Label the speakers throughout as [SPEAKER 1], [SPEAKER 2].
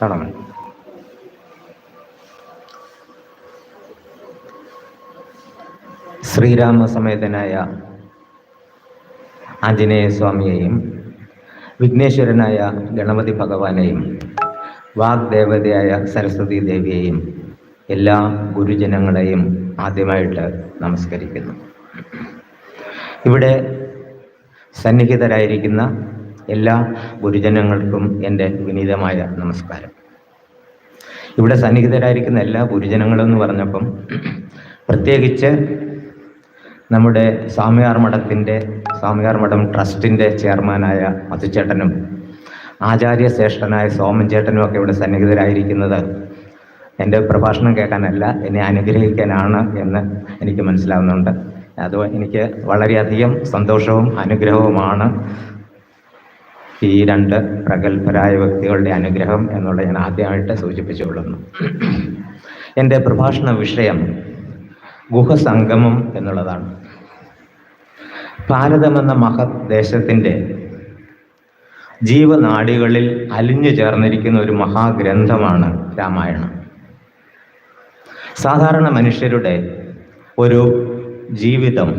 [SPEAKER 1] കാണാമോ ശ്രീരാമസമേതനായ ആഞ്ജനേയ സ്വാമിയെയും വിഘ്നേശ്വരനായ ഗണപതി ഭഗവാനെയും വാഗ്ദേവതയായ സരസ്വതി ദേവിയെയും എല്ലാ ഗുരുജനങ്ങളെയും ആദ്യമായിട്ട് നമസ്കരിക്കുന്നു. ഇവിടെ സന്നിഹിതരായിരിക്കുന്ന എല്ലാ ഗുരുജനങ്ങൾക്കും എന്റെ വിനീതമായ നമസ്കാരം. ഇവിടെ സന്നിഹിതരായിരിക്കുന്ന എല്ലാ ഗുരുജനങ്ങളും എന്ന് പറഞ്ഞപ്പം പ്രത്യേകിച്ച് നമ്മുടെ സ്വാമിയാർ മഠത്തിന്റെ സ്വാമിയാർ മഠം ട്രസ്റ്റിന്റെ ചെയർമാനായ മധുചേട്ടനും ആചാര്യ ശ്രേഷ്ഠനായ സോമൻ ചേട്ടനും ഒക്കെ ഇവിടെ സന്നിഹിതരായിരിക്കുന്നത്. എന്റെ പ്രഭാഷണം കേൾക്കാനല്ല എന്നെ അനുഗ്രഹിക്കാനാണ് എന്ന് എനിക്ക് മനസ്സിലാവുന്നുണ്ട്. അത് എനിക്ക് വളരെയധികം സന്തോഷവും അനുഗ്രഹവുമാണ് ഈ രണ്ട് പ്രഗത്ഭരായ വ്യക്തികളുടെ അനുഗ്രഹം എന്നുള്ളത് ഞാൻ ആദ്യമായിട്ട് സൂചിപ്പിച്ചുകൊള്ളുന്നു. എന്റെ പ്രഭാഷണ വിഷയം ഗുഹസംഗമം എന്നുള്ളതാണ്. ഭാരതമെന്ന മഹത് ദേശത്തിന്റെ ജീവനാഡികളിൽ അലിഞ്ഞു ചേർന്നിരിക്കുന്ന ഒരു മഹാഗ്രന്ഥമാണ് രാമായണം. സാധാരണ മനുഷ്യരുടെ ഒരു ജീവിതം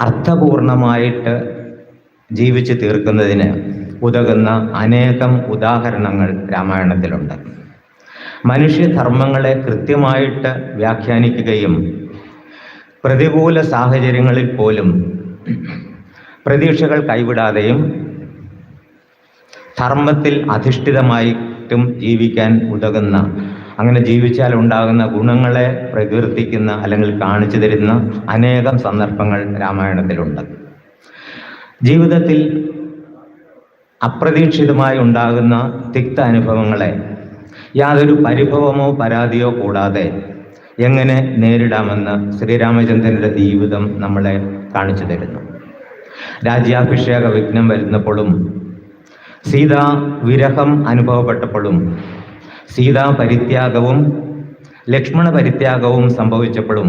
[SPEAKER 1] അർത്ഥപൂർണമായിട്ട് ജീവിച്ചു തീർക്കുന്നതിന് ഉതകുന്ന അനേകം ഉദാഹരണങ്ങൾ രാമായണത്തിലുണ്ട്. മനുഷ്യധർമ്മങ്ങളെ കൃത്യമായിട്ട് വ്യാഖ്യാനിക്കുകയും പ്രതികൂല സാഹചര്യങ്ങളിൽ പോലും പ്രതീക്ഷകൾ കൈവിടാതെയും ധർമ്മത്തിൽ അധിഷ്ഠിതമായിട്ടും ജീവിക്കാൻ ഉതകുന്ന അങ്ങനെ ജീവിച്ചാൽ ഉണ്ടാകുന്ന ഗുണങ്ങളെ പ്രകീർത്തിക്കുന്ന അല്ലെങ്കിൽ കാണിച്ചു തരുന്ന അനേകം സന്ദർഭങ്ങൾ രാമായണത്തിലുണ്ട്. ജീവിതത്തിൽ അപ്രതീക്ഷിതമായി ഉണ്ടാകുന്ന തിക്ത അനുഭവങ്ങളെ യാതൊരു പരിഭവമോ പരാതിയോ കൂടാതെ എങ്ങനെ നേരിടാമെന്ന് ശ്രീരാമചന്ദ്രന്റെ ജീവിതം നമ്മളെ കാണിച്ചു തരുന്നു. രാജ്യാഭിഷേക വിഘ്നം വരുന്നപ്പോഴും സീതാ വിരഹം അനുഭവപ്പെട്ടപ്പോഴും സീതാ പരിത്യാഗവും ലക്ഷ്മണ പരിത്യാഗവും സംഭവിച്ചപ്പോഴും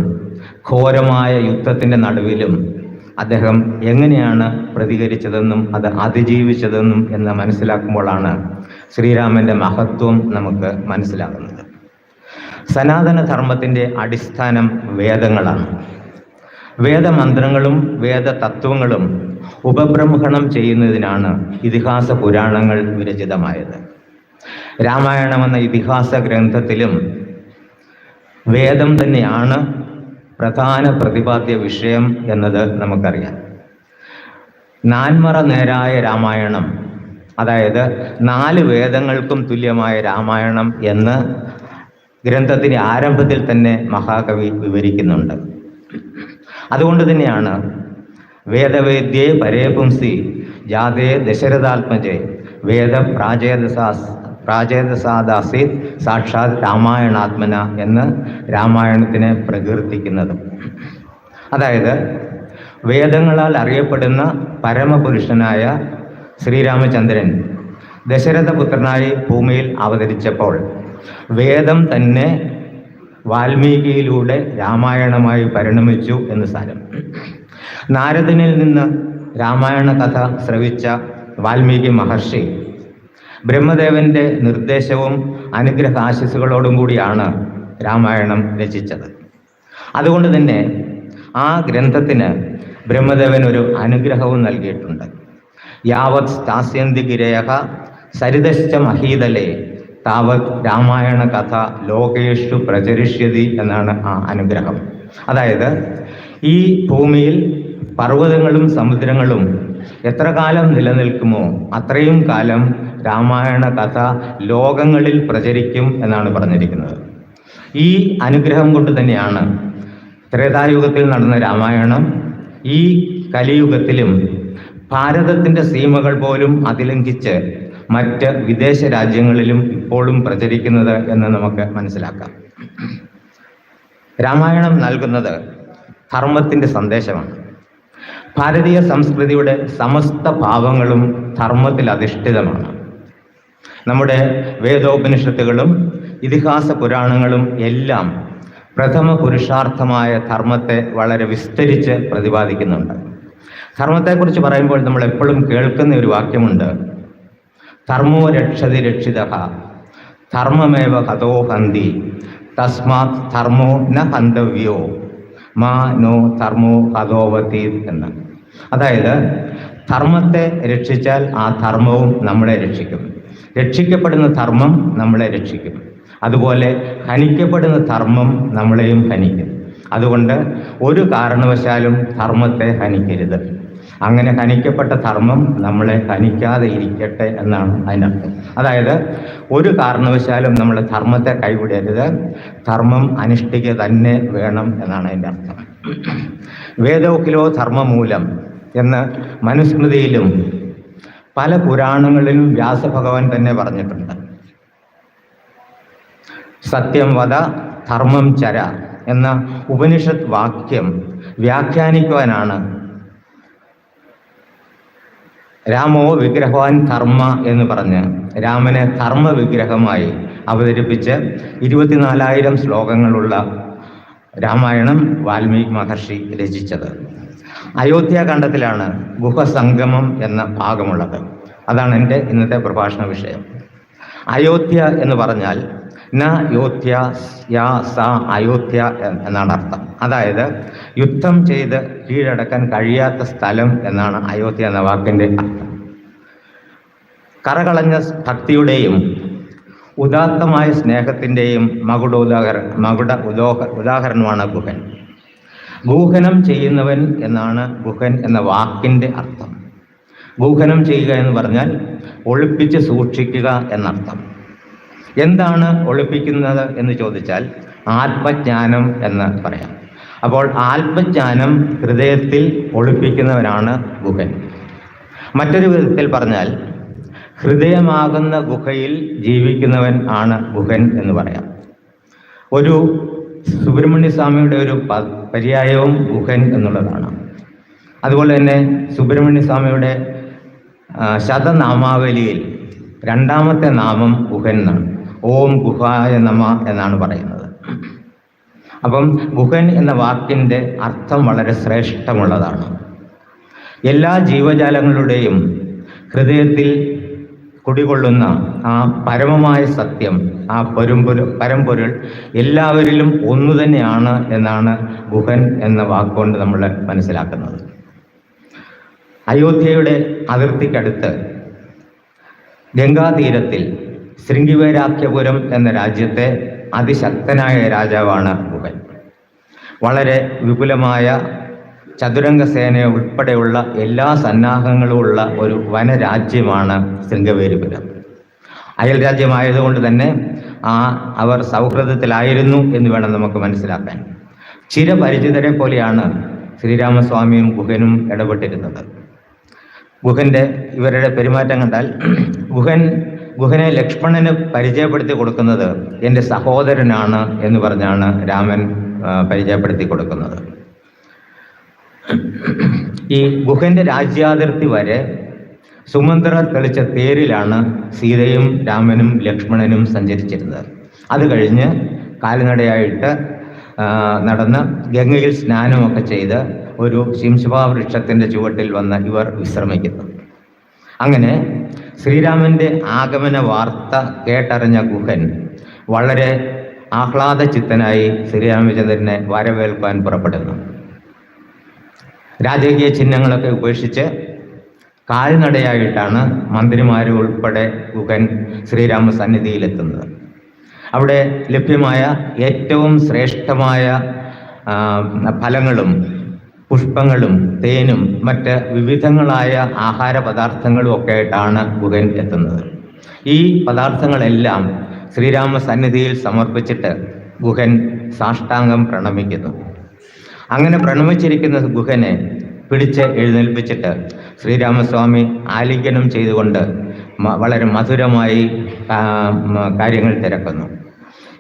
[SPEAKER 1] ഘോരമായ യുദ്ധത്തിന്റെ നടുവിലും അദ്ദേഹം എങ്ങനെയാണ് പ്രതികരിച്ചതെന്നും അത് അതിജീവിച്ചതെന്നും എന്ന് മനസ്സിലാക്കുമ്പോഴാണ് ശ്രീരാമന്റെ മഹത്വം നമുക്ക് മനസ്സിലാകുന്നത്. സനാതന ധർമ്മത്തിന്റെ അടിസ്ഥാനം വേദങ്ങളാണ്. വേദമന്ത്രങ്ങളും വേദ തത്വങ്ങളും ഉപബ്രഹ്മണം ചെയ്യുന്നതിനാണ് ഇതിഹാസ പുരാണങ്ങൾ വിരചിതമായത്. രാമായണം എന്ന ഇതിഹാസ ഗ്രന്ഥത്തിലും വേദം തന്നെയാണ് പ്രധാന പ്രതിപാദ്യ വിഷയം എന്നത് നമുക്കറിയാം. നാൻമറ നേരായ രാമായണം അതായത് നാല് വേദങ്ങൾക്കും തുല്യമായ രാമായണം എന്ന് ഗ്രന്ഥത്തിന്റെ ആരംഭത്തിൽ തന്നെ മഹാകവി വിവരിക്കുന്നുണ്ട്. അതുകൊണ്ട് തന്നെയാണ് വേദവേദ്യേ പരേപുംസി ജാതേ ദശരഥാത്മജേ വേദ പ്രാചേതസാസ് പ്രാചേതസാദാസി സാക്ഷാത് രാമായണാത്മന എന്ന് രാമായണത്തിനെ പ്രകീർത്തിക്കുന്നതും. അതായത് വേദങ്ങളാൽ അറിയപ്പെടുന്ന പരമപുരുഷനായ ശ്രീരാമചന്ദ്രൻ ദശരഥപുത്രനായി ഭൂമിയിൽ അവതരിച്ചപ്പോൾ വേദം തന്നെ വാൽമീകിയിലൂടെ രാമായണമായി പരിണമിച്ചു എന്ന് സാരം. നാരദനിൽ നിന്ന് രാമായണ കഥ ശ്രവിച്ച വാൽമീകി മഹർഷി ബ്രഹ്മദേവന്റെ നിർദ്ദേശവും അനുഗ്രഹ ആശിസുകളോടും കൂടിയാണ് രാമായണം രചിച്ചത്. അതുകൊണ്ട് തന്നെ ആ ഗ്രന്ഥത്തിന് ബ്രഹ്മദേവൻ ഒരു അനുഗ്രഹവും നൽകിയിട്ടുണ്ട്. യാവത് സ്ഥാസ്യന്തി ഗിരയഹ സരിതശ്ച മഹീതലേ. താവത് രാമായണ കഥ ലോകേഷു പ്രചരിഷ്യതി എന്നാണ് ആ അനുഗ്രഹം. അതായത് ഈ ഭൂമിയിൽ പർവതങ്ങളും സമുദ്രങ്ങളും എത്ര കാലം നിലനിൽക്കുമോ അത്രയും കാലം രാമായണ കഥ ലോകങ്ങളിൽ പ്രചരിക്കും എന്നാണ് പറഞ്ഞിരിക്കുന്നത്. ഈ അനുഗ്രഹം കൊണ്ട് തന്നെയാണ് ത്രേതായുഗത്തിൽ നടന്ന രാമായണം ഈ കലിയുഗത്തിലും ഭാരതത്തിന്റെ സീമകൾ പോലും അതിലംഘിച്ച് മറ്റ് വിദേശ രാജ്യങ്ങളിലും ഇപ്പോഴും പ്രചരിക്കുന്നത് എന്ന് നമുക്ക് മനസ്സിലാക്കാം. രാമായണം നൽകുന്നത് ധർമ്മത്തിന്റെ സന്ദേശമാണ്. ഭാരതീയ സംസ്കൃതിയുടെ സമസ്ത ഭാവങ്ങളും ധർമ്മത്തിൽ അധിഷ്ഠിതമാണ്. നമ്മുടെ വേദോപനിഷത്തുകളും ഇതിഹാസ പുരാണങ്ങളും എല്ലാം പ്രഥമ പുരുഷാർത്ഥമായ ധർമ്മത്തെ വളരെ വിസ്തരിച്ച് പ്രതിപാദിക്കുന്നുണ്ട്. ധർമ്മത്തെക്കുറിച്ച് പറയുമ്പോൾ നമ്മൾ എപ്പോഴും കേൾക്കുന്ന ഒരു വാക്യമുണ്ട്. ധർമ്മോ രക്ഷതി രക്ഷിത ധർമ്മമേവ ഹതോ ഹന്തി തസ്മാത് ധർമ്മോ ന ഹന്തവ്യോ മാ നോ ധർമ്മോ ഹതോവതി എന്ന്. അതായത് ധർമ്മത്തെ രക്ഷിച്ചാൽ ആ ധർമ്മവും നമ്മളെ രക്ഷിക്കും. രക്ഷിക്കപ്പെടുന്ന ധർമ്മം നമ്മളെ രക്ഷിക്കും. അതുപോലെ ഹനിക്കപ്പെടുന്ന ധർമ്മം നമ്മളെയും ഹനിക്കും. അതുകൊണ്ട് ഒരു കാരണവശാലും ധർമ്മത്തെ ഹനിക്കരുത്. അങ്ങനെ ഹനിക്കപ്പെട്ട ധർമ്മം നമ്മളെ ഹനിക്കാതെ ഇരിക്കട്ടെ എന്നാണ് അതിന്റെ അർത്ഥം. അതായത് ഒരു കാരണവശാലും നമ്മൾ ധർമ്മത്തെ കൈവിടരുത്. ധർമ്മം അനുഷ്ഠിക്കുക തന്നെ വേണം എന്നാണ് അതിന്റെ അർത്ഥം. വേദോക്കിലോ ധർമ്മമൂലം എന്ന് മനുസ്മൃതിയിലും പല പുരാണങ്ങളിലും വ്യാസഭഗവാൻ തന്നെ പറഞ്ഞിട്ടുണ്ട്. സത്യം വധ ധർമ്മം ചര എന്ന ഉപനിഷത്ത് വാക്യം വ്യാഖ്യാനിക്കുവാനാണ് രാമോ വിഗ്രഹവാൻ ധർമ്മ എന്ന് പറഞ്ഞ് രാമനെ ധർമ്മ വിഗ്രഹമായി അവതരിപ്പിച്ച് ഇരുപത്തിനാലായിരം ശ്ലോകങ്ങളുള്ള രാമായണം വാൽമീകി മഹർഷി രചിച്ചത്. അയോധ്യാഖണ്ഡത്തിലാണ് ഗുഹസംഗമം എന്ന ഭാഗമുള്ളത്. അതാണ് എന്റെ ഇന്നത്തെ പ്രഭാഷണ വിഷയം. അയോധ്യ എന്ന് പറഞ്ഞാൽ ന സ അയോധ്യ എന്നാണ് അർത്ഥം. അതായത് യുദ്ധം ചെയ്ത് കീഴടക്കാൻ കഴിയാത്ത സ്ഥലം എന്നാണ് അയോധ്യ എന്ന വാക്കിന്റെ അർത്ഥം. കറകളഞ്ഞ ഭക്തിയുടെയും ഉദാത്തമായ സ്നേഹത്തിന്റെയും മകുട ഉദാഹര മകുട ഉദോഹ ഉദാഹരണമാണ് ഗുഹൻ. ഗൂഹനം ചെയ്യുന്നവൻ എന്നാണ് ഗുഹൻ എന്ന വാക്കിന്റെ അർത്ഥം. ഗൂഹനം ചെയ്യുക എന്ന് പറഞ്ഞാൽ ഒളിപ്പിച്ച് സൂക്ഷിക്കുക എന്നർത്ഥം. എന്താണ് ഒളിപ്പിക്കുന്നത് എന്ന് ചോദിച്ചാൽ ആത്മജ്ഞാനം എന്ന് പറയാം. അപ്പോൾ ആത്മജ്ഞാനം ഹൃദയത്തിൽ ഒളിപ്പിക്കുന്നവനാണ് ഗുഹൻ. മറ്റൊരു വിധത്തിൽ പറഞ്ഞാൽ ഹൃദയമാകുന്ന ഗുഹയിൽ ജീവിക്കുന്നവൻ ആണ് ഗുഹൻ എന്ന് പറയാം. ഒരു സുബ്രഹ്മണ്യ സ്വാമിയുടെ ഒരു പര്യായവും ഗുഹൻ എന്നുള്ളതാണ്. അതുപോലെ തന്നെ സുബ്രഹ്മണ്യ സ്വാമിയുടെ ശതനാമാവലിയിൽ രണ്ടാമത്തെ നാമം ഗുഹൻ എന്നാണ്. ഓം ഗുഹായ നമ എന്നാണ് പറയുന്നത്. അപ്പം ഗുഹൻ എന്ന വാക്കിന്റെ അർത്ഥം വളരെ ശ്രേഷ്ഠമുള്ളതാണ്. എല്ലാ ജീവജാലങ്ങളുടെയും ഹൃദയത്തിൽ കുടികൊള്ളുന്ന ആ പരമമായ സത്യം ആ പരമ്പൊരു പരമ്പൊരുൾ എല്ലാവരിലും ഒന്നു തന്നെയാണ് എന്നാണ് ഗുഹൻ എന്ന വാക്കുകൊണ്ട് നമ്മൾ മനസ്സിലാക്കുന്നത്. അയോധ്യയുടെ അതിർത്തിക്കടുത്ത് ഗംഗാതീരത്തിൽ ശൃംഗിവേരാഖ്യപുരം എന്ന രാജ്യത്തെ അതിശക്തനായ രാജാവാണ് ഗുഹൻ വളരെ വിപുലമായ ചതുരംഗ സേന ഉൾപ്പെടെയുള്ള എല്ലാ സന്നാഹങ്ങളും ഉള്ള ഒരു വനരാജ്യമാണ് ശൃംഗവേരിപുരം. അയൽ രാജ്യമായതുകൊണ്ട് തന്നെ ആ അവർ സൗഹൃദത്തിലായിരുന്നു എന്ന് വേണം നമുക്ക് മനസ്സിലാക്കാൻ. ചിരപരിചിതരെ പോലെയാണ് ശ്രീരാമസ്വാമിയും ഗുഹനും ഇടപെട്ടിരുന്നത്. ഗുഹന്റെ ഇവരുടെ പെരുമാറ്റം കണ്ടാൽ ഗുഹൻ ഗുഹനെ ലക്ഷ്മണന് പരിചയപ്പെടുത്തി കൊടുക്കുന്നത് എന്റെ സഹോദരനാണ് എന്ന് പറഞ്ഞാണ് രാമൻ പരിചയപ്പെടുത്തി കൊടുക്കുന്നത്. ഈ ഗുഹന്റെ രാജ്യാതിർത്തി വരെ സുമന്ത്ര തെളിച്ച തേരിലാണ് സീതയും രാമനും ലക്ഷ്മണനും സഞ്ചരിച്ചിരുന്നത്. അത് കഴിഞ്ഞ് കാൽനടയായിട്ട് നടന്ന് ഗംഗയിൽ സ്നാനമൊക്കെ ചെയ്ത് ഒരു ശിംശുഭാ വൃക്ഷത്തിന്റെ ചുവട്ടിൽ വന്ന് ഇവർ വിശ്രമിക്കുന്നു. അങ്ങനെ ശ്രീരാമന്റെ ആഗമന വാർത്ത കേട്ടറിഞ്ഞ ഗുഹൻ വളരെ ആഹ്ലാദചിത്തനായി ശ്രീരാമചന്ദ്രനെ വരവേൽക്കാൻ പുറപ്പെടുന്നു. രാജകീയ ചിഹ്നങ്ങളൊക്കെ ഉപേക്ഷിച്ച് കാൽനടയായിട്ടാണ് മന്ത്രിമാർ ഉൾപ്പെടെ ഗുഹൻ ശ്രീരാമ സന്നിധിയിലെത്തുന്നത് അവിടെ ലഭ്യമായ ഏറ്റവും ശ്രേഷ്ഠമായ ഫലങ്ങളും പുഷ്പങ്ങളും തേനും മറ്റ് വിവിധങ്ങളായ ആഹാര പദാർത്ഥങ്ങളും ഒക്കെ ആയിട്ടാണ് ഗുഹൻ എത്തുന്നത്. ഈ പദാർത്ഥങ്ങളെല്ലാം ശ്രീരാമ സന്നിധിയിൽ സമർപ്പിച്ചിട്ട് ഗുഹൻ സാഷ്ടാംഗം പ്രണമിക്കുന്നു. അങ്ങനെ പ്രണമിച്ചിരിക്കുന്ന ഗുഹനെ പിടിച്ച് എഴുന്നേൽപ്പിച്ചിട്ട് ശ്രീരാമസ്വാമി ആലിംഗനം ചെയ്തുകൊണ്ട് വളരെ മധുരമായി കാര്യങ്ങൾ തിരക്കുന്നു.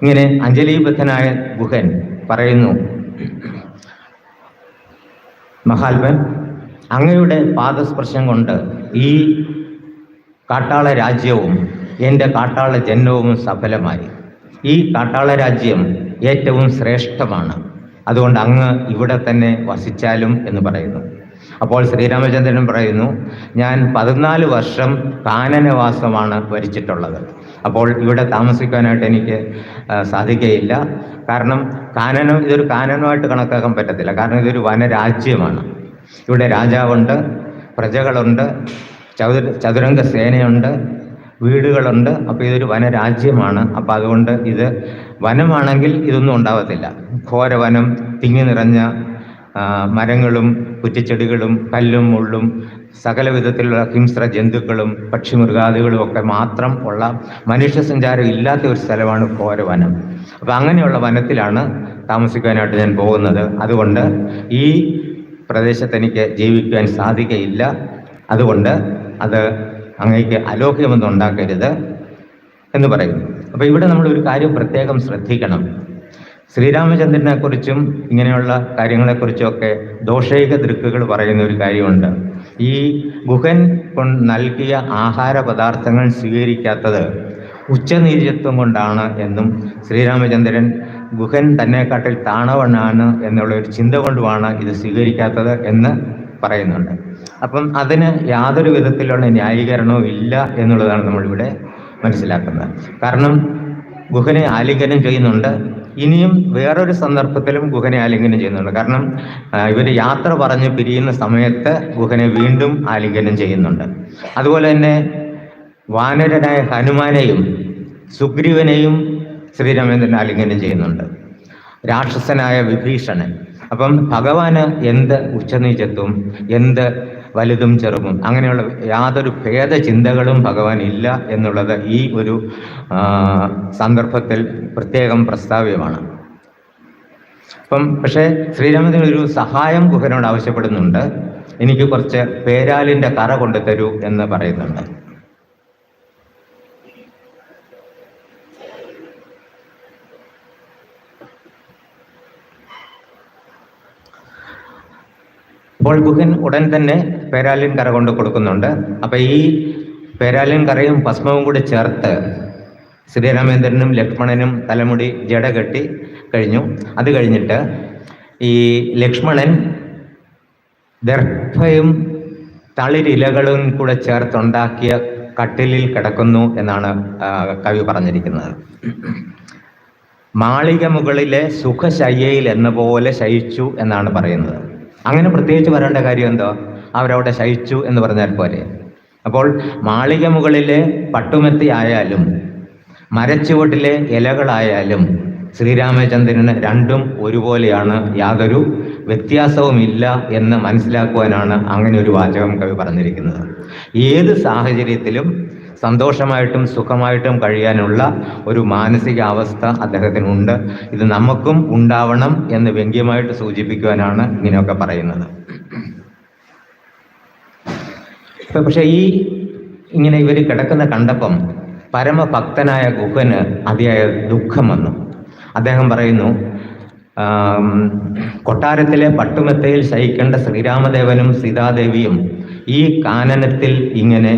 [SPEAKER 1] ഇങ്ങനെ അഞ്ജലീബദ്ധനായ ഗുഹൻ പറയുന്നു മഹാത്മൻ അങ്ങയുടെ പാദസ്പർശം കൊണ്ട് ഈ കാട്ടാള രാജ്യവും എന്റെ കാട്ടാള ജന്മവും സഫലമായി. ഈ കാട്ടാള രാജ്യം ഏറ്റവും ശ്രേഷ്ഠമാണ്. അതുകൊണ്ട് അങ്ങ് ഇവിടെ തന്നെ വസിച്ചാലും എന്ന് പറയുന്നു. അപ്പോൾ ശ്രീരാമചന്ദ്രൻ പറയുന്നു ഞാൻ പതിനാല് വർഷം കാനനവാസമാണ് ഭരിച്ചിട്ടുള്ളത്. അപ്പോൾ ഇവിടെ താമസിക്കാനായിട്ട് എനിക്ക് സാധിക്കയില്ല. കാരണം കാനനം ഇതൊരു കാനനമായിട്ട് കണക്കാക്കാൻ പറ്റത്തില്ല. കാരണം ഇതൊരു വനരാജ്യമാണ്. ഇവിടെ രാജാവുണ്ട് പ്രജകളുണ്ട് ചതുര ചതുരംഗ സേനയുണ്ട് വീടുകളുണ്ട്. അപ്പോൾ ഇതൊരു വനരാജ്യമാണ്. അപ്പോൾ അതുകൊണ്ട് ഇത് വനമാണെങ്കിൽ ഇതൊന്നും ഉണ്ടാവത്തില്ല. ഘോരവനം തിങ്ങി നിറഞ്ഞ മരങ്ങളും കുറ്റിച്ചെടികളും കല്ലും മുള്ളും സകല വിധത്തിലുള്ള ഹിംസ്ര ജന്തുക്കളും പക്ഷിമൃഗാദികളും ഒക്കെ മാത്രം ഉള്ള മനുഷ്യ സഞ്ചാരം ഇല്ലാത്ത ഒരു സ്ഥലമാണ് ഘോരവനം. അപ്പം അങ്ങനെയുള്ള വനത്തിലാണ് താമസിക്കാനായിട്ട് ഞാൻ പോകുന്നത്. അതുകൊണ്ട് ഈ പ്രദേശത്ത് എനിക്ക് ജീവിക്കാൻ സാധിക്കയില്ല. അതുകൊണ്ട് അത് അങ്ങേക്ക് അലോക്യമൊന്നും ഉണ്ടാക്കരുത് എന്ന് പറയും. അപ്പോൾ ഇവിടെ നമ്മൾ ഒരു കാര്യം പ്രത്യേകം ശ്രദ്ധിക്കണം. ശ്രീരാമചന്ദ്രനെ കുറിച്ചും ഇങ്ങനെയുള്ള കാര്യങ്ങളെക്കുറിച്ചുമൊക്കെ ദോഷൈക ദൃക്കുകൾ പറയുന്ന ഒരു കാര്യമുണ്ട്. ഈ ഗുഹൻ നൽകിയ ആഹാര പദാർത്ഥങ്ങൾ സ്വീകരിക്കാത്തത് ഉച്ചനീചത്വം കൊണ്ടാണ് എന്നും ശ്രീരാമചന്ദ്രൻ ഗുഹൻ തന്നെക്കാട്ടിൽ താണവണ്ണാണ് എന്നുള്ള ഒരു ചിന്ത കൊണ്ടുമാണ് ഇത് സ്വീകരിക്കാത്തത് എന്ന് പറയുന്നുണ്ട്. അപ്പം അതിന് യാതൊരു വിധത്തിലുള്ള ന്യായീകരണവും ഇല്ല എന്നുള്ളതാണ് നമ്മളിവിടെ മനസ്സിലാക്കുന്നത്. കാരണം ഗുഹനെ ആലിംഗനം ചെയ്യുന്നുണ്ട്. ഇനിയും വേറൊരു സന്ദർഭത്തിലും ഗുഹനെ ആലിംഗനം ചെയ്യുന്നുണ്ട്. കാരണം ഇവർ യാത്ര പറഞ്ഞ് പിരിയുന്ന സമയത്ത് ഗുഹനെ വീണ്ടും ആലിംഗനം ചെയ്യുന്നുണ്ട്. അതുപോലെ തന്നെ വാനരനായ ഹനുമാനെയും സുഗ്രീവനെയും ശ്രീരാമേന്ദ്രൻ ആലിംഗനം ചെയ്യുന്നുണ്ട്. രാക്ഷസനായ വിഭീഷണൻ. അപ്പം ഭഗവാന് എന്ത് ഉച്ചനീചത്വം എന്ത് വലുതും ചെറുതും. അങ്ങനെയുള്ള യാതൊരു ഭേദചിന്തകളും ഭഗവാൻ ഇല്ല എന്നുള്ളത് ഈ ഒരു സന്ദർഭത്തിൽ പ്രത്യേകം പ്രസ്താവ്യമാണ്. അപ്പം പക്ഷേ ശ്രീരാമചന്ദ്രൻ ഒരു സഹായം ഗുഹനോട് ആവശ്യപ്പെടുന്നുണ്ട്. എനിക്ക് കുറച്ച് പേരാലിന്റെ കറ കൊണ്ടു തരൂ എന്ന് പറയുന്നുണ്ട്. അപ്പോൾ ഗുഹൻ ഉടൻ തന്നെ പേരാലിൻ കറ കൊണ്ട് കൊടുക്കുന്നുണ്ട്. അപ്പൊ ഈ പേരാലിൻ കറയും ഭസ്മവും കൂടി ചേർത്ത് ശ്രീരാമേന്ദ്രനും ലക്ഷ്മണനും തലമുടി ജട കെട്ടി കഴിഞ്ഞു. അത് കഴിഞ്ഞിട്ട് ഈ ലക്ഷ്മണൻ ദർഭയും തളിരിലകളും കൂടെ ചേർത്തുണ്ടാക്കിയ കട്ടിലിൽ കിടക്കുന്നു എന്നാണ് കവി പറഞ്ഞിരിക്കുന്നത്. മാളിക മുകളിലെ സുഖശയ്യയിൽ എന്ന പോലെ ശയിച്ചു എന്നാണ് പറയുന്നത്. അങ്ങനെ പ്രത്യേകിച്ച് വരേണ്ട കാര്യം എന്തോ അവരവിടെ ശയിച്ചു എന്ന് പറഞ്ഞാൽ പോരെ. അപ്പോൾ മാളിക മുകളിലെ പട്ടുമെത്തി ആയാലും മരച്ചുവട്ടിലെ ഇലകളായാലും ശ്രീരാമചന്ദ്രന് രണ്ടും ഒരുപോലെയാണ് യാതൊരു വ്യത്യാസവുമില്ല എന്ന് മനസ്സിലാക്കുവാനാണ് അങ്ങനെ ഒരു വാചകം കവി പറഞ്ഞിരിക്കുന്നത്. ഏത് സാഹചര്യത്തിലും സന്തോഷമായിട്ടും സുഖമായിട്ടും കഴിയാനുള്ള ഒരു മാനസികാവസ്ഥ അദ്ദേഹത്തിനുണ്ട്. ഇത് നമുക്കും ഉണ്ടാവണം എന്ന് വ്യംഗ്യമായിട്ട് സൂചിപ്പിക്കുവാനാണ് ഇങ്ങനെയൊക്കെ പറയുന്നത്. പക്ഷെ ഈ ഇങ്ങനെ ഇവർ കിടക്കുന്ന കണ്ടപ്പം പരമഭക്തനായ ഗുഹന് അതിയായ ദുഃഖം വന്നു. അദ്ദേഹം പറയുന്നു കൊട്ടാരത്തിലെ പട്ടുമെത്തയിൽ ശയിക്കേണ്ട ശ്രീരാമദേവനും സീതാദേവിയും ഈ കാനനത്തിൽ ഇങ്ങനെ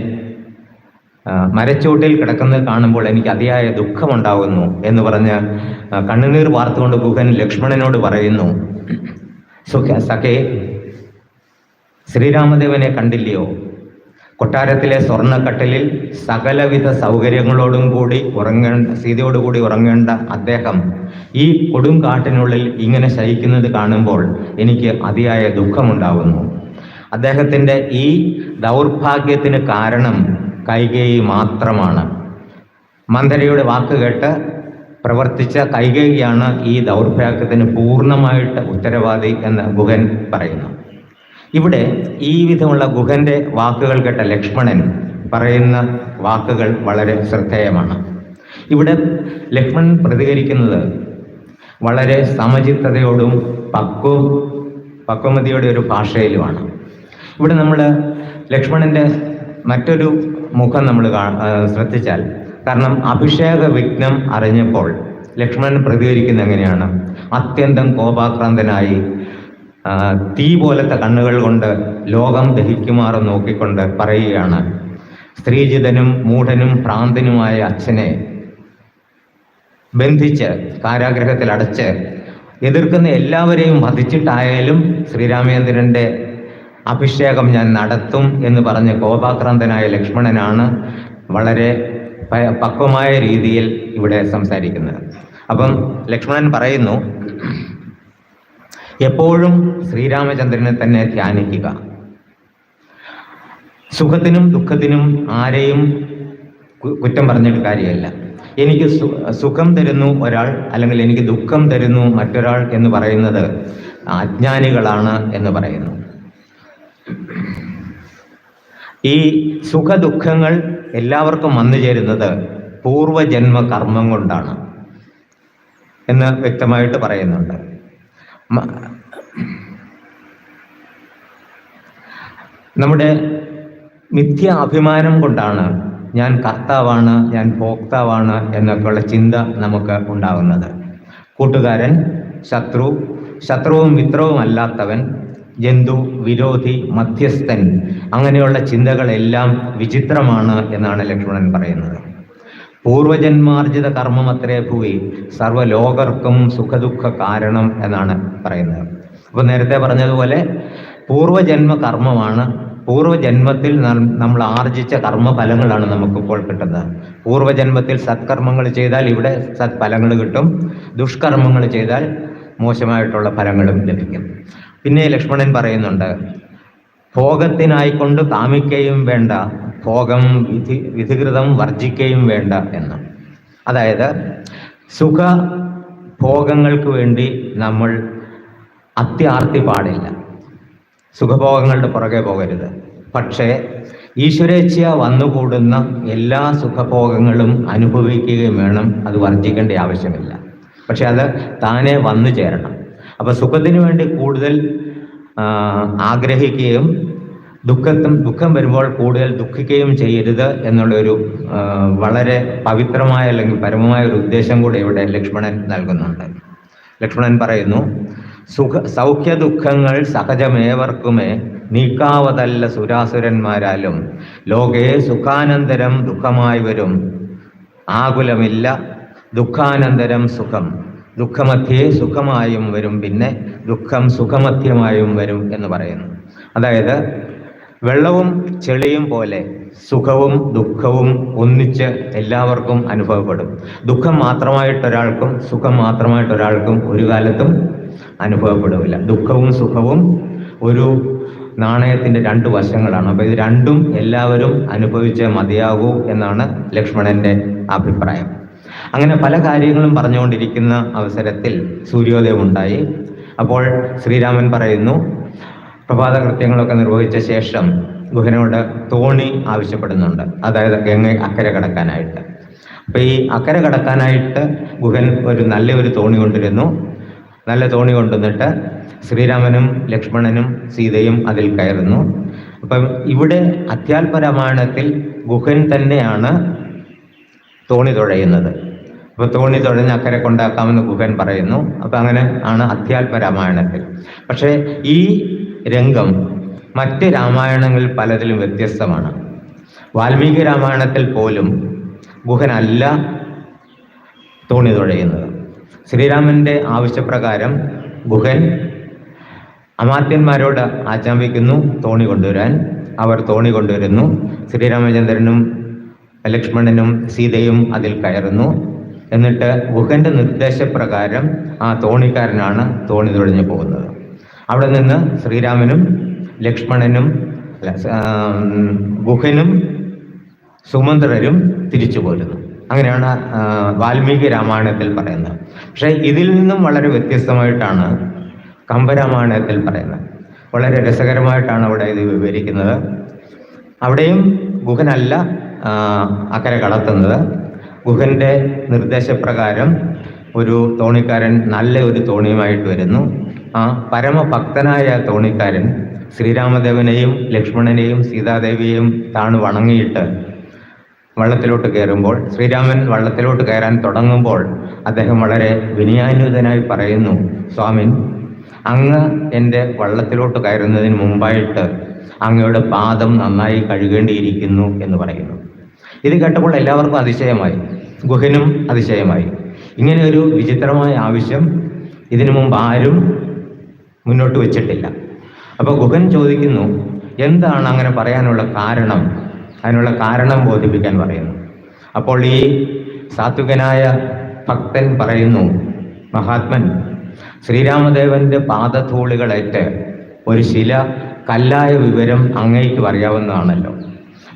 [SPEAKER 1] മരച്ചൂട്ടിൽ കിടക്കുന്നത് കാണുമ്പോൾ എനിക്ക് അതിയായ ദുഃഖമുണ്ടാകുന്നു എന്ന് പറഞ്ഞ് കണ്ണുനീർ വാർത്തുകൊണ്ട് ഗുഹൻ ലക്ഷ്മണനോട് പറയുന്നു സഖേ ശ്രീരാമദേവനെ കണ്ടില്ലയോ? കൊട്ടാരത്തിലെ സ്വർണക്കട്ടലിൽ സകലവിധ സൗകര്യങ്ങളോടും കൂടി ഉറങ്ങേണ്ട സീതയോടുകൂടി ഉറങ്ങേണ്ട അദ്ദേഹം ഈ കൊടുങ്കാട്ടിനുള്ളിൽ ഇങ്ങനെ ശയിക്കുന്നത് കാണുമ്പോൾ എനിക്ക് അതിയായ ദുഃഖമുണ്ടാകുന്നു അദ്ദേഹത്തിന്റെ ഈ ദൗർഭാഗ്യത്തിന് കാരണം കൈകേയി മാത്രമാണ്. മന്ദരയുടെ വാക്ക് കേട്ട് പ്രവർത്തിച്ച കൈകേയിയാണ് ഈ ദൗർഭാഗ്യത്തിന് പൂർണമായിട്ട് ഉത്തരവാദി എന്ന് ഗുഹൻ പറയുന്നു. ഇവിടെ ഈ വിധമുള്ള ഗുഹന്റെ വാക്കുകൾ കേട്ട ലക്ഷ്മണൻ പറയുന്ന വാക്കുകൾ വളരെ ശ്രദ്ധേയമാണ്. ഇവിടെ ലക്ഷ്മണൻ പ്രതികരിക്കുന്നത് വളരെ സമചിത്തതയോടും പക്വ പക്വമതിയുടെ ഒരു ഭാഷയിലുമാണ്. ഇവിടെ നമ്മൾ ലക്ഷ്മണന്റെ മറ്റൊരു മുഖം നമ്മൾ ശ്രദ്ധിച്ചാൽ. കാരണം അഭിഷേക വിഘ്നം അറിഞ്ഞപ്പോൾ ലക്ഷ്മണൻ പ്രതികരിക്കുന്ന എങ്ങനെയാണ്? അത്യന്തം കോപാക്രാന്തനായി തീ പോലത്തെ കണ്ണുകൾ കൊണ്ട് ലോകം ദഹിക്കുമാറ് നോക്കിക്കൊണ്ട് പറയുകയാണ്. സ്ത്രീജിതനും മൂഢനും ഭ്രാന്തനുമായ അച്ഛനെ ബന്ധിച്ച് കാരാഗ്രഹത്തിൽ അടച്ച് എതിർക്കുന്ന എല്ലാവരെയും വധിച്ചിട്ടായാലും ശ്രീരാമചന്ദ്രന്റെ അഭിഷേകം ഞാൻ നടത്തും എന്ന് പറഞ്ഞ് കോപാക്രാന്തനായ ലക്ഷ്മണനാണ് വളരെ പക്വമായ രീതിയിൽ ഇവിടെ സംസാരിക്കുന്നത്. അപ്പം ലക്ഷ്മണൻ പറയുന്നു എപ്പോഴും ശ്രീരാമചന്ദ്രനെ തന്നെ ധ്യാനിക്കുക. സുഖത്തിനും ദുഃഖത്തിനും ആരെയും കുറ്റം പറഞ്ഞിട്ട് കാര്യമല്ല. എനിക്ക് സുഖം തരുന്നു ഒരാൾ അല്ലെങ്കിൽ എനിക്ക് ദുഃഖം തരുന്നു മറ്റൊരാൾ എന്ന് പറയുന്നത് അജ്ഞാനികളാണ് എന്ന് പറയുന്നു. ഈ സുഖ ദുഃഖങ്ങൾ എല്ലാവർക്കും വന്നു ചേരുന്നത് പൂർവജന്മ കർമ്മം കൊണ്ടാണ് എന്ന് വ്യക്തമായിട്ട് പറയുന്നുണ്ട്. നമ്മുടെ മിഥ്യ അഭിമാനം കൊണ്ടാണ് ഞാൻ കർത്താവാണ് ഞാൻ ഭോക്താവാണ് എന്നൊക്കെയുള്ള ചിന്ത നമുക്ക് ഉണ്ടാകുന്നത്. കൂട്ടുകാരൻ ശത്രു ശത്രുവും മിത്രവും അല്ലാത്തവൻ ജന്തു വിരോധി മധ്യസ്ഥൻ. അങ്ങനെയുള്ള ചിന്തകളെല്ലാം വിചിത്രമാണ് എന്നാണ് ലക്ഷ്മണൻ പറയുന്നത്. പൂർവജന്മാർജിത കർമ്മം അത്രേ ഭൂവി സർവലോകർക്കും സുഖദുഃഖ കാരണം എന്നാണ് പറയുന്നത്. അപ്പൊ നേരത്തെ പറഞ്ഞതുപോലെ പൂർവജന്മ കർമ്മമാണ്. പൂർവജന്മത്തിൽ നമ്മൾ ആർജിച്ച കർമ്മഫലങ്ങളാണ് നമുക്കിപ്പോൾ കിട്ടുന്നത്. പൂർവജന്മത്തിൽ സത്കർമ്മങ്ങൾ ചെയ്താൽ ഇവിടെ സത്ഫലങ്ങൾ കിട്ടും. ദുഷ്കർമ്മങ്ങൾ ചെയ്താൽ മോശമായിട്ടുള്ള ഫലങ്ങളും ലഭിക്കും. പിന്നെ ലക്ഷ്മണൻ പറയുന്നുണ്ട് ഭോഗത്തിനായിക്കൊണ്ട് കാമിക്കുകയും വേണ്ട ഭോഗം വിധി വിധികൃതം വർജിക്കുകയും വേണ്ട എന്ന്. അതായത് സുഖ ഭോഗങ്ങൾക്ക് വേണ്ടി നമ്മൾ അത്യാർത്തി പാടില്ല. സുഖഭോഗങ്ങളുടെ പുറകെ പോകരുത്. പക്ഷേ ഈശ്വരേച്ഛ വന്നുകൂടുന്ന എല്ലാ സുഖഭോഗങ്ങളും അനുഭവിക്കുകയും വേണം അത് വർജിക്കേണ്ട ആവശ്യമില്ല. പക്ഷെ അത് താനെ വന്നു ചേരണം. അപ്പൊ സുഖത്തിന് വേണ്ടി കൂടുതൽ ആഗ്രഹിക്കുകയും ദുഃഖത്തും ദുഃഖം വരുമ്പോൾ കൂടുതൽ ദുഃഖിക്കുകയും ചെയ്യരുത് എന്നുള്ളൊരു വളരെ പവിത്രമായ അല്ലെങ്കിൽ പരമമായ ഒരു ഉദ്ദേശം കൂടെ ഇവിടെ ലക്ഷ്മണൻ നൽകുന്നുണ്ട്. ലക്ഷ്മണൻ പറയുന്നു സുഖ സൗഖ്യ ദുഃഖങ്ങൾ സഹജമേവർക്കുമേ. നീക്കാവതല്ല സുരാസുരന്മാരാലും. ലോകേ സുഖാനന്തരം ദുഃഖമായി വരും. ആകുലമില്ല ദുഃഖാനന്തരം സുഖം. ദുഃഖമധ്യേ സുഖമായും വരും പിന്നെ ദുഃഖം സുഖമധ്യമായും വരും എന്ന് പറയുന്നു. അതായത് വെള്ളവും ചെളിയും പോലെ സുഖവും ദുഃഖവും ഒന്നിച്ച് എല്ലാവർക്കും അനുഭവപ്പെടും. ദുഃഖം മാത്രമായിട്ടൊരാൾക്കും സുഖം മാത്രമായിട്ടൊരാൾക്കും ഒരു കാലത്തും അനുഭവപ്പെടില്ല. ദുഃഖവും സുഖവും ഒരു നാണയത്തിന്റെ രണ്ട് വശങ്ങളാണ്. അപ്പൊ ഇത് രണ്ടും എല്ലാവരും അനുഭവിച്ചേ മതിയാകൂ എന്നാണ് ലക്ഷ്മണന്റെ അഭിപ്രായം. അങ്ങനെ പല കാര്യങ്ങളും പറഞ്ഞുകൊണ്ടിരിക്കുന്ന അവസരത്തിൽ സൂര്യോദയം ഉണ്ടായി. അപ്പോൾ ശ്രീരാമൻ പറയുന്നു പ്രഭാത കൃത്യങ്ങളൊക്കെ നിർവഹിച്ച ശേഷം ഗുഹനോട് തോണി ആവശ്യപ്പെടുന്നുണ്ട്. അതായത് ഗംഗ അക്കരെ കടക്കാനായിട്ട്. അപ്പൊ ഈ അക്കരെ കടക്കാനായിട്ട് ഗുഹൻ ഒരു നല്ല ഒരു തോണി കൊണ്ടിരുന്നു നല്ല തോണി കൊണ്ടുവന്നിട്ട് ശ്രീരാമനും ലക്ഷ്മണനും സീതയും അതിൽ കയറുന്നു. അപ്പം ഇവിടെ അധ്യാത്മരാമായണത്തിൽ ഗുഹൻ തന്നെയാണ് തോണി തുഴയുന്നത്. അപ്പൊ തോണി തുഴഞ്ഞ് അക്കരെ കൊണ്ടാക്കാമെന്ന് ഗുഹൻ പറയുന്നു. അപ്പൊ അങ്ങനെ ആണ് അധ്യാത്മ രാമായണത്തിൽ. പക്ഷേ ഈ രംഗം മറ്റ് രാമായണങ്ങളിൽ പലതിലും വ്യത്യസ്തമാണ്. വാൽമീകി രാമായണത്തിൽ പോലും ഗുഹനല്ല തോണി തുഴയുന്നത്. ശ്രീരാമന്റെ ആവശ്യപ്രകാരം ഗുഹൻ അമാത്യന്മാരോട് ആജ്ഞാപിക്കുന്നു തോണി കൊണ്ടുവരാൻ. അവർ തോണി കൊണ്ടുവരുന്നു. ശ്രീരാമചന്ദ്രനും ലക്ഷ്മണനും സീതയും അതിൽ കയറുന്നു. എന്നിട്ട് ഗുഹന്റെ നിർദ്ദേശപ്രകാരം ആ തോണിക്കാരനാണ് തോണി തുഴഞ്ഞു പോകുന്നത്. അവിടെ നിന്ന് ശ്രീരാമനും ലക്ഷ്മണനും ഗുഹനും സുമന്ത്രരും തിരിച്ചു പോരുന്നു. അങ്ങനെയാണ് വാൽമീകി രാമായണത്തിൽ പറയുന്നത്. പക്ഷേ ഇതിൽ നിന്നും വളരെ വ്യത്യസ്തമായിട്ടാണ് കമ്പരാമായണത്തിൽ പറയുന്നത്. വളരെ രസകരമായിട്ടാണ് അവിടെ ഇത് വിവരിക്കുന്നത്. അവിടെയും ഗുഹനല്ല അക്കരെ കടത്തുന്നത്. ഗുഹന്റെ നിർദ്ദേശപ്രകാരം ഒരു തോണിക്കാരൻ നല്ല ഒരു തോണിയുമായിട്ട് വരുന്നു. ആ പരമഭക്തനായ തോണിക്കാരൻ ശ്രീരാമദേവനെയും ലക്ഷ്മണനെയും സീതാദേവിയെയും താണു വണങ്ങിയിട്ട് വള്ളത്തിലോട്ട് കയറുമ്പോൾ ശ്രീരാമൻ വള്ളത്തിലോട്ട് കയറാൻ തുടങ്ങുമ്പോൾ അദ്ദേഹം വളരെ വിനയാനുതനായി പറയുന്നു സ്വാമിൻ അങ്ങ് എന്റെ വള്ളത്തിലോട്ട് കയറുന്നതിന് മുമ്പായിട്ട് അങ്ങയുടെ പാദം നന്നായി കഴുകേണ്ടിയിരിക്കുന്നു എന്ന് പറയുന്നു. ഇത് കേട്ടപ്പോൾ എല്ലാവർക്കും അതിശയമായി. ഗുഹനും അതിശയമായി. ഇങ്ങനെ ഒരു വിചിത്രമായ ആവശ്യം ഇതിനു മുമ്പ് ആരും മുന്നോട്ട് വെച്ചിട്ടില്ല. അപ്പോൾ ഗുഹൻ ചോദിക്കുന്നു എന്താണ് അങ്ങനെ പറയാനുള്ള കാരണം? അതിനുള്ള കാരണം ബോധിപ്പിക്കാൻ പറയുന്നു. അപ്പോൾ ഈ സാത്വികനായ ഭക്തൻ പറയുന്നു മഹാത്മൻ ശ്രീരാമദേവന്റെ പാദധൂളികളേറ്റ് ഒരു ശില കല്ലായ വിവരം അങ്ങേക്ക് അറിയാവുന്നതാണല്ലോ.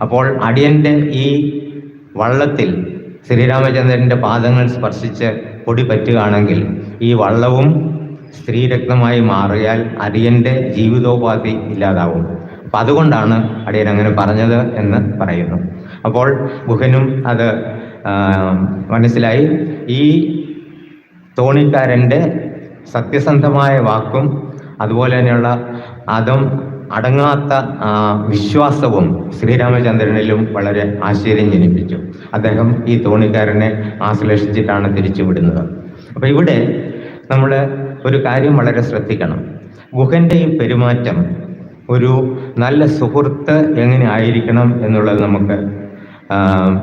[SPEAKER 1] അപ്പോൾ അടിയന്റെ ഈ വള്ളത്തിൽ ശ്രീരാമചന്ദ്രന്റെ പാദങ്ങൾ സ്പർശിച്ച് പൊടി പറ്റുകയാണെങ്കിൽ ഈ വള്ളവും സ്ത്രീരക്തമായി മാറിയാൽ അടിയന്റെ ജീവിതോപാധി ഇല്ലാതാവും. അപ്പൊ അതുകൊണ്ടാണ് അടിയൻ അങ്ങനെ പറഞ്ഞത് എന്ന് പറയുന്നു. അപ്പോൾ ഗുഹനും അത് മനസ്സിലായി. ഈ തോണിക്കാരന്റെ സത്യസന്ധമായ വാക്കും അതുപോലെ തന്നെയുള്ള അതും അടങ്ങാത്ത വിശ്വാസവും ശ്രീരാമചന്ദ്രനിലും വളരെ ആശ്ചര്യം ജനിപ്പിച്ചു. അദ്ദേഹം ഈ തോണിക്കാരനെ ആശ്ലേഷിച്ചിട്ടാണ് തിരിച്ചുവിടുന്നത്. അപ്പൊ ഇവിടെ നമ്മൾ ഒരു കാര്യം വളരെ ശ്രദ്ധിക്കണം. ഗുഹന്റെ ഈ പെരുമാറ്റം ഒരു നല്ല സുഹൃത്ത് എങ്ങനെ ആയിരിക്കണം എന്നുള്ളത് നമുക്ക്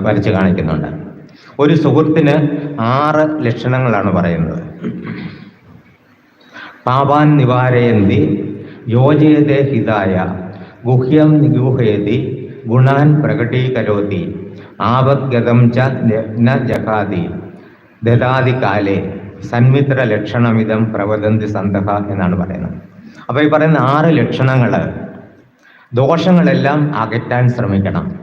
[SPEAKER 1] വരച്ച് കാണിക്കുന്നുണ്ട്. ഒരു സുഹൃത്തിന് ആറ് ലക്ഷണങ്ങളാണ് പറയുന്നത്. പാപാൻ നിവാരയന്തി യോജയതേ ഹിതായ ഗുഹ്യം നിഗൂഹയതി ഗുണാൻ പ്രകടീകരോതി ആപദ്ഗതം ച ന- ജഹാതി. ദദാതി കാലേ സന്മിത്ര ലക്ഷണമിതം പ്രവദന്തി സന്തഹ എന്നാണ് പറയുന്നത്. അപ്പോൾ ഈ പറയുന്ന ആറ് ലക്ഷണങ്ങൾ ദോഷങ്ങളെല്ലാം അകറ്റാൻ ശ്രമിക്കണം.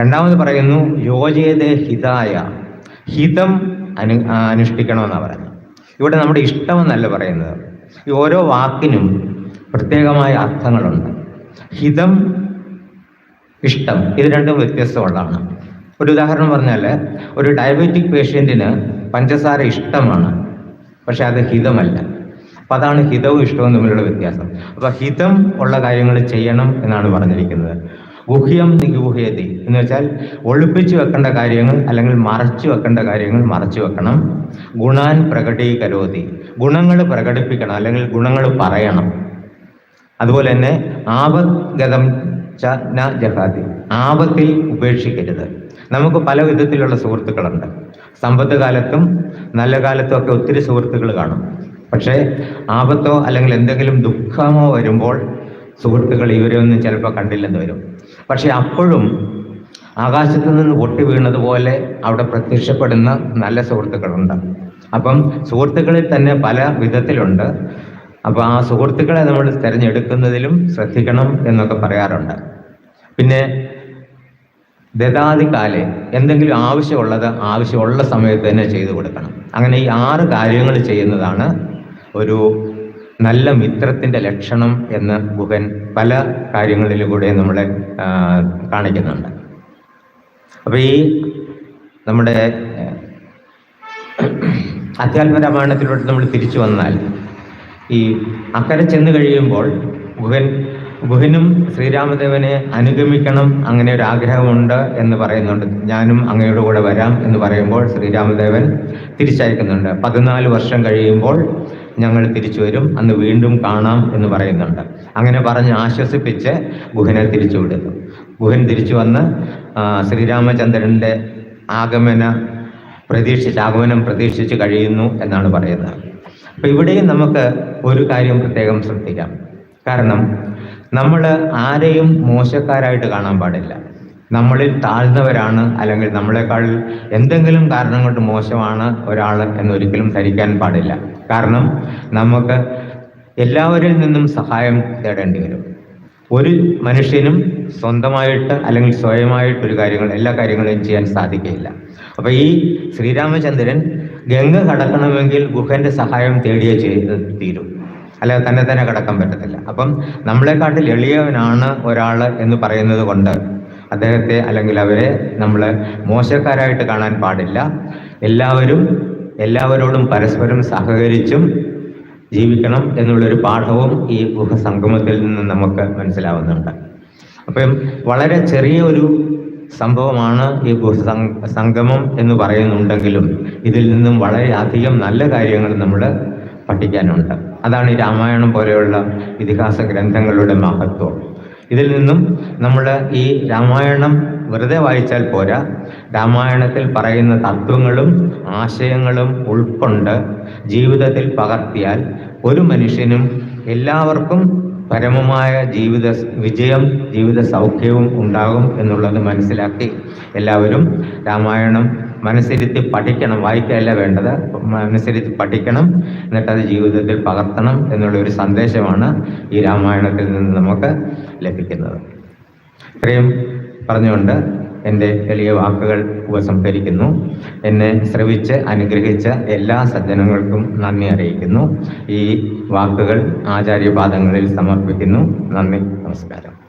[SPEAKER 1] രണ്ടാമത് പറയുന്നു യോജയതേ ഹിതായ ഹിതം അനു അനുഷ്ഠിക്കണമെന്നാണ് പറയുന്നത്. ഇവിടെ നമ്മുടെ ഇഷ്ടമെന്നല്ല പറയുന്നത്. ഈ ഓരോ വാക്കിനും പ്രത്യേകമായ അർത്ഥങ്ങളുണ്ട്. ഹിതം ഇഷ്ടം ഇത് രണ്ടും വ്യത്യസ്തമുള്ളതാണ്. ഒരു ഉദാഹരണം പറഞ്ഞാൽ ഒരു ഡയബറ്റിക് പേഷ്യന്റിന് പഞ്ചസാര ഇഷ്ടമാണ് പക്ഷെ അത് ഹിതമല്ല. അപ്പം അതാണ് ഹിതവും ഇഷ്ടവും തമ്മിലുള്ള വ്യത്യാസം. അപ്പം ഹിതം ഉള്ള കാര്യങ്ങൾ ചെയ്യണം എന്നാണ് പറഞ്ഞിരിക്കുന്നത്. ഗുഹ്യം നിഗൂഹ്യതി എന്ന് വെച്ചാൽ ഒളിപ്പിച്ചു വെക്കേണ്ട കാര്യങ്ങൾ അല്ലെങ്കിൽ മറച്ചു വെക്കേണ്ട കാര്യങ്ങൾ മറച്ചു വെക്കണം. ഗുണാൻ പ്രകടീകരോതി. ഗുണങ്ങൾ പ്രകടിപ്പിക്കണം അല്ലെങ്കിൽ ഗുണങ്ങൾ പറയണം. അതുപോലെ തന്നെ ആപദ്ഗതം ച ജഹാതി. ആപത്തിൽ ഉപേക്ഷിക്കരുത്. നമുക്ക് പല വിധത്തിലുള്ള സുഹൃത്തുക്കളുണ്ട്. സമ്പത്ത് കാലത്തും നല്ല കാലത്തും ഒക്കെ ഒത്തിരി സുഹൃത്തുക്കൾ കാണും. പക്ഷേ ആപത്തോ അല്ലെങ്കിൽ എന്തെങ്കിലും ദുഃഖമോ വരുമ്പോൾ സുഹൃത്തുക്കൾ ഇവരെ ഒന്നും ചിലപ്പോൾ കണ്ടില്ലെന്ന് വരും. പക്ഷെ അപ്പോഴും ആകാശത്ത് നിന്ന് പൊട്ടി വീണതുപോലെ അവിടെ പ്രത്യക്ഷപ്പെടുന്ന നല്ല സുഹൃത്തുക്കളുണ്ട്. അപ്പം സുഹൃത്തുക്കളിൽ തന്നെ പല വിധത്തിലുണ്ട്. അപ്പോൾ ആ സുഹൃത്തുക്കളെ നമ്മൾ തിരഞ്ഞെടുക്കുന്നതിലും ശ്രദ്ധിക്കണം എന്നൊക്കെ പറയാറുണ്ട്. പിന്നെ ദദാതി കാലേ എന്തെങ്കിലും ആവശ്യമുള്ളത് ആവശ്യമുള്ള സമയത്ത് തന്നെ ചെയ്തു കൊടുക്കണം. അങ്ങനെ ഈ ആറ് കാര്യങ്ങൾ ചെയ്യുന്നതാണ് ഒരു നല്ല മിത്രത്തിന്റെ ലക്ഷണം എന്ന് ഗുഹൻ പല കാര്യങ്ങളിലൂടെ നമ്മളെ കാണിക്കുന്നുണ്ട്. അപ്പോൾ ഈ നമ്മുടെ അധ്യാത്മ രാമായണത്തിലോട്ട് നമ്മൾ തിരിച്ചു വന്നാൽ ഈ അക്കരെ ചെന്ന് കഴിയുമ്പോൾ ഗുഹൻ ഗുഹനും ശ്രീരാമദേവനെ അനുഗമിക്കണം അങ്ങനെ ഒരു ആഗ്രഹമുണ്ട് എന്ന് പറയുന്നുണ്ട്. ഞാനും അങ്ങയുടെ കൂടെ വരാം എന്ന് പറയുമ്പോൾ ശ്രീരാമദേവൻ തിരിച്ചയക്കുന്നുണ്ട്. പതിനാല് വർഷം കഴിയുമ്പോൾ ഞങ്ങൾ തിരിച്ചു വരും. അന്ന് വീണ്ടും കാണാം എന്ന് പറയുന്നുണ്ട്. അങ്ങനെ പറഞ്ഞ് ആശ്വസിപ്പിച്ച് ഗുഹനെ തിരിച്ചു വിടുന്നു ഗുഹൻ തിരിച്ചു വന്ന് ശ്രീരാമചന്ദ്രന്റെ ആഗമന പ്രതീക്ഷിച്ച് ആഗമനം പ്രതീക്ഷിച്ച് കഴിയുന്നു എന്നാണ് പറയുന്നത്. അപ്പൊ ഇവിടെയും നമുക്ക് ഒരു കാര്യം പ്രത്യേകം ശ്രദ്ധിക്കാം. കാരണം നമ്മൾ ആരെയും മോശക്കാരായിട്ട് കാണാൻ പാടില്ല. നമ്മളിൽ താഴ്ന്നവരാണ് അല്ലെങ്കിൽ നമ്മളെക്കാൾ എന്തെങ്കിലും കാരണം കൊണ്ട് മോശമാണ് ഒരാൾ എന്നൊരിക്കലും ധരിക്കാൻ പാടില്ല. കാരണം നമുക്ക് എല്ലാവരിൽ നിന്നും സഹായം തേടേണ്ടി വരും. ഒരു മനുഷ്യനും സ്വന്തമായിട്ട് അല്ലെങ്കിൽ സ്വയമായിട്ട് ഒരു കാര്യങ്ങൾ എല്ലാ കാര്യങ്ങളും ചെയ്യാൻ സാധിക്കില്ല അപ്പൊ ഈ ശ്രീരാമചന്ദ്രൻ ഗംഗ കടക്കണമെങ്കിൽ ഗുഹന്റെ സഹായം തേടിയേ ചെയ്ത് തീരും. അല്ലാതെ തന്നെ തന്നെ കടക്കാൻ പറ്റത്തില്ല. അപ്പം നമ്മളെക്കാട്ടിൽ എളിയവനാണ് ഒരാൾ എന്ന് പറയുന്നത് കൊണ്ട് അദ്ദേഹത്തെ അല്ലെങ്കിൽ അവരെ നമ്മൾ മോശക്കാരായിട്ട് കാണാൻ പാടില്ല. എല്ലാവരും എല്ലാവരോടും പരസ്പരം സഹകരിച്ചും ജീവിക്കണം എന്നുള്ളൊരു പാഠവും ഈ ഗുഹ സംഗമത്തിൽ നിന്ന് നമുക്ക് മനസ്സിലാവുന്നുണ്ട്. അപ്പം വളരെ ചെറിയ ഒരു സംഭവമാണ് ഈ സംഗമം എന്ന് പറയുന്നുണ്ടെങ്കിലും ഇതിൽ നിന്നും വളരെയധികം നല്ല കാര്യങ്ങൾ നമ്മൾ പഠിക്കാനുണ്ട്. അതാണ് ഈ രാമായണം പോലെയുള്ള ഇതിഹാസ ഗ്രന്ഥങ്ങളുടെ മഹത്വം. ഇതിൽ നിന്നും നമ്മൾ ഈ രാമായണം വെറുതെ വായിച്ചാൽ പോരാ. രാമായണത്തിൽ പറയുന്ന തത്വങ്ങളും ആശയങ്ങളും ഉൾക്കൊണ്ട് ജീവിതത്തിൽ പകർത്തിയാൽ ഒരു മനുഷ്യനും എല്ലാവർക്കും പരമമായ ജീവിത വിജയം ജീവിത സൗഖ്യവും ഉണ്ടാകും എന്നുള്ളത് മനസ്സിലാക്കി എല്ലാവരും രാമായണം മനസ്സിരുത്തി പഠിക്കണം. വായിക്കുകയല്ല വേണ്ടത്. മനസ്സിരുത്തി പഠിക്കണം. എന്നിട്ട് അത് ജീവിതത്തിൽ പകർത്തണം എന്നുള്ള ഒരു സന്ദേശമാണ് ഈ രാമായണത്തിൽ നിന്ന് നമുക്ക് ലഭിക്കുന്നത്. ഇത്രയും പറഞ്ഞുകൊണ്ട് എന്റെ എളിയ വാക്കുകൾ ഉപസംഹരിക്കുന്നു. എന്നെ ശ്രവിച്ച് അനുഗ്രഹിച്ച എല്ലാ സജ്ജനങ്ങൾക്കും നന്ദി അറിയിക്കുന്നു. ഈ വാക്കുകൾ ആചാര്യപാദങ്ങളിൽ സമർപ്പിക്കുന്നു. നന്ദി നമസ്കാരം.